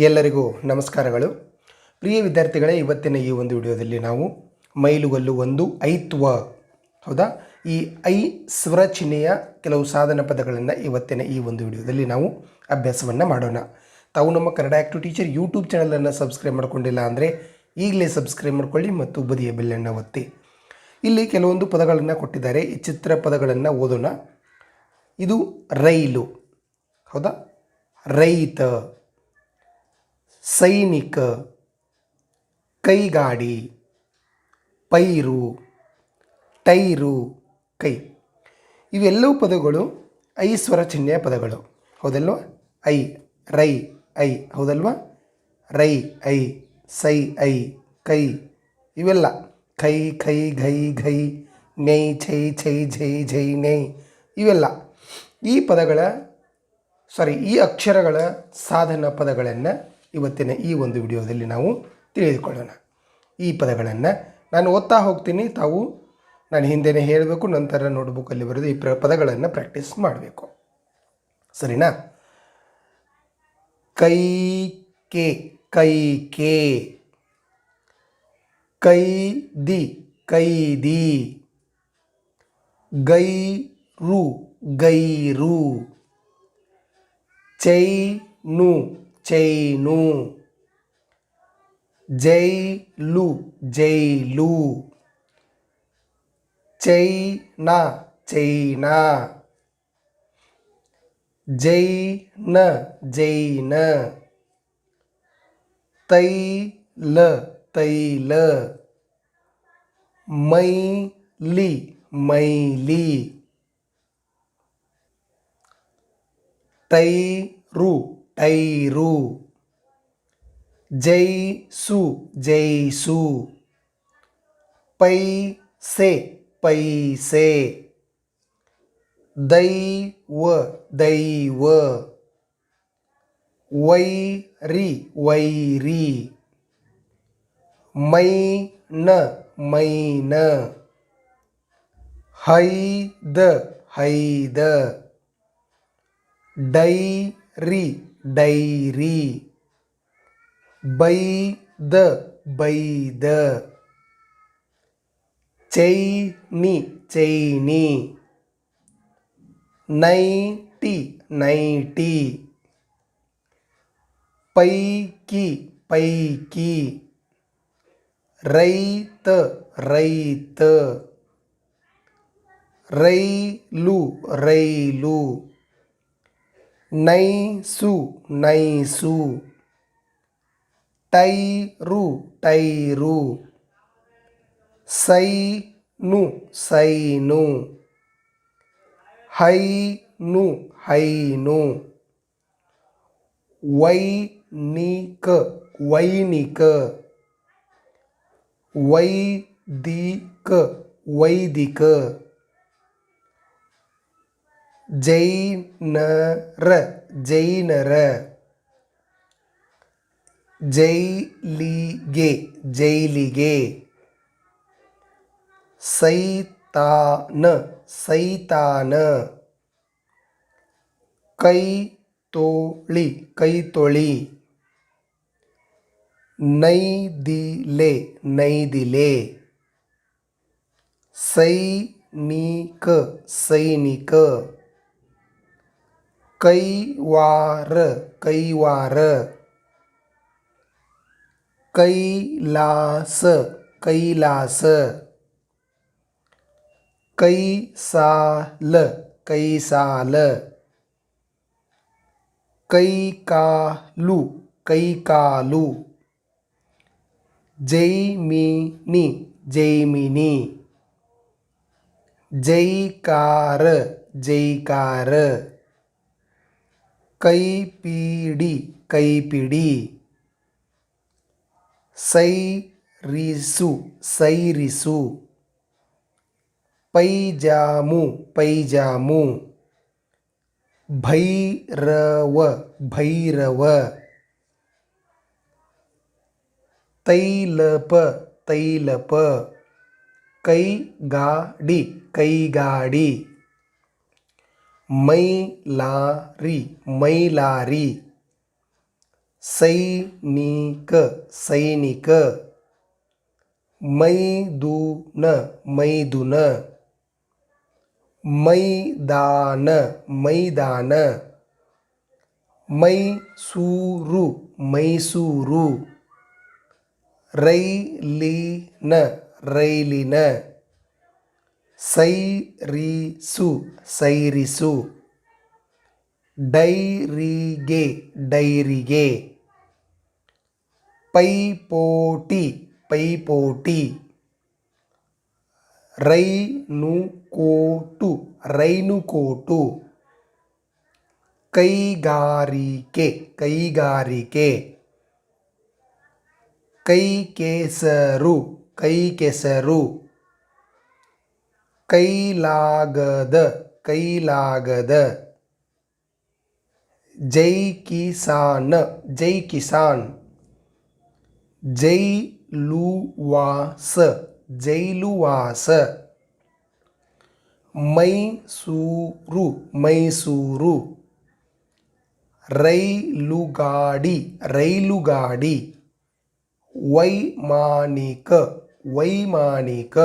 ಎಲ್ಲರಿಗೂ ನಮಸ್ಕಾರಗಳು. ಪ್ರಿಯ ವಿದ್ಯಾರ್ಥಿಗಳೇ, ಇವತ್ತಿನ ಈ ಒಂದು ವಿಡಿಯೋದಲ್ಲಿ ನಾವು ಮೈಲುಗಲ್ಲು ಒಂದು ಐತ್ವ, ಹೌದಾ? ಈ ಐ ಸ್ವರ ಚಿಹ್ನೆಯ ಕೆಲವು ಸಾಧನ ಪದಗಳನ್ನು ಇವತ್ತಿನ ಈ ಒಂದು ವಿಡಿಯೋದಲ್ಲಿ ನಾವು ಅಭ್ಯಾಸವನ್ನು ಮಾಡೋಣ. ತಾವು ನಮ್ಮ ಕನ್ನಡ ಆ್ಯಕ್ಟಿವ್ ಟೀಚರ್ ಯೂಟ್ಯೂಬ್ ಚಾನಲನ್ನು ಸಬ್ಸ್ಕ್ರೈಬ್ ಮಾಡಿಕೊಂಡಿಲ್ಲ ಅಂದರೆ ಈಗಲೇ ಸಬ್ಸ್ಕ್ರೈಬ್ ಮಾಡ್ಕೊಳ್ಳಿ ಮತ್ತು ಬದಿಯ ಬೆಲ್ಲನ್ನು ಒತ್ತಿ. ಇಲ್ಲಿ ಕೆಲವೊಂದು ಪದಗಳನ್ನು ಕೊಟ್ಟಿದ್ದಾರೆ. ಈ ಚಿತ್ರ ಪದಗಳನ್ನು ಓದೋಣ. ಇದು ರೈಲು, ಹೌದಾ? ರೈತ. ಸೈನಿಕ, ಕೈಗಾಡಿ, ಪೈರು, ಟೈರು, ಕೈ. ಇವೆಲ್ಲವೂ ಪದಗಳು ಐ ಸ್ವರ ಚಿಹ್ನೆಯ ಪದಗಳು. ಹೌದಲ್ವಾ? ಐ, ರೈ, ಐ. ಹೌದಲ್ವಾ? ರೈ, ಐ, ಸೈ, ಐ, ಕೈ. ಇವೆಲ್ಲ. ಖೈ ಖೈ ಘೈ ಘೈ, ನೈ, ಛೈ ಛೈ, ಝೈ ಝೈ, ನೈ. ಇವೆಲ್ಲ. ಈ ಪದಗಳ ಸಾರಿ ಈ ಅಕ್ಷರಗಳ ಸಾಧನ ಪದಗಳನ್ನು ಇವತ್ತಿನ ಈ ಒಂದು ವಿಡಿಯೋದಲ್ಲಿ ನಾವು ತಿಳಿದುಕೊಳ್ಳೋಣ. ಈ ಪದಗಳನ್ನು ನಾನು ಓದ್ತಾ ಹೋಗ್ತೀನಿ. ತಾವು ನಾನು ಹಿಂದೆನೇ ಹೇಳಬೇಕು, ನಂತರ ನೋಟ್ಬುಕ್ಕಲ್ಲಿ ಬರೆದು ಈ ಪದಗಳನ್ನು ಪ್ರಾಕ್ಟೀಸ್ ಮಾಡಬೇಕು. ಸರಿನಾ? ಕೈ ಕೆ ಕೈ ಕೆ. ಕೈ ದಿ ಕೈ ದಿ. ಗೈ ರು ಗೈರು ಚೈನು చేయును జైలు జైలు చైనా చైనా జైన జైన తైల తైల మైలి మైలి తైరు ಟೈರು ಜೈಸು ಜೈಸು ಪೈಸೆ ಪೈಸೆ ದೈವ ದೈವ ವೈರಿ ವೈರಿ ಮೈನ ಮೈನ ಹೈದ ಹೈದ ಡೈರಿ డైరీ. బై ద బై ద. చైని చైని. Nightie nightie. పైకి పైకి. రైత raita. Rail rail. Nice nice. Tyre tyre sign sign. ಹೈನು ಹೈನು. ವೈನಿಕ ವೈನಿಕ. ವೈದಿಕ ವೈದಿಕ. ஜெய்னர ஜெய்னர ஜெய்லிகே ஜெய்லிகே சைத்தான சைத்தான கைத்தோளி கைத்தொளி நைதிலே நைதிலே சைனிக சைனிக कैवार कैवार। कैलास कैलास। कैसाल कैसाल। कैकालू कैकालू। जैमिनी जैमिनी। जैकार जैकार। ಕೈಪಿಡಿ ಕೈಪಿಡಿ. ಸೈರಿಸು ಸೈರಿಸು. ಪೈಜಾಮು ಪೈಜಾಮು. ಭೈರವ ಭೈರವ. ತೈಲಪ ತೈಲಪ. ಕೈಗಾಡಿ ಕೈಗಾಡಿ. മൈലാരി മൈലാരി. സൈനിക സൈനിക. മൈദൂന് മൈദുന്. മൈദാന മൈദാന. മൈസൂരു മൈസൂരു റൈലിന റൈലിന ಸೈರಿಸು ಸೈರಿಸು. ಡೈರಿಗೆ ಡೈರಿಗೆ. ಪೈಪೋಟಿ ಪೈಪೋಟಿ. ರೈನುಕೋಟು ರೈನುಕೋಟು. ಕೈಗಾರಿಕೆ ಕೈಗಾರಿಕೆ. ಕೈ ಕೆಸರು ಕೈ ಕೆಸರು ಕೈಲಾಗದ ಕೈಲಾಗದ ಜೈ ಕಿಸಾನ್ ಜೈ ಕಿಸಾನ್ ಜೈಲುವಾಸ ಜೈಲುವಾಸ ಮೈಸೂರು ಮೈಸೂರು ರೈಲುಗಾಡಿ ರೈಲುಗಾಡಿ ವೈಮಾನಿಕ ವೈಮಾನಿಕ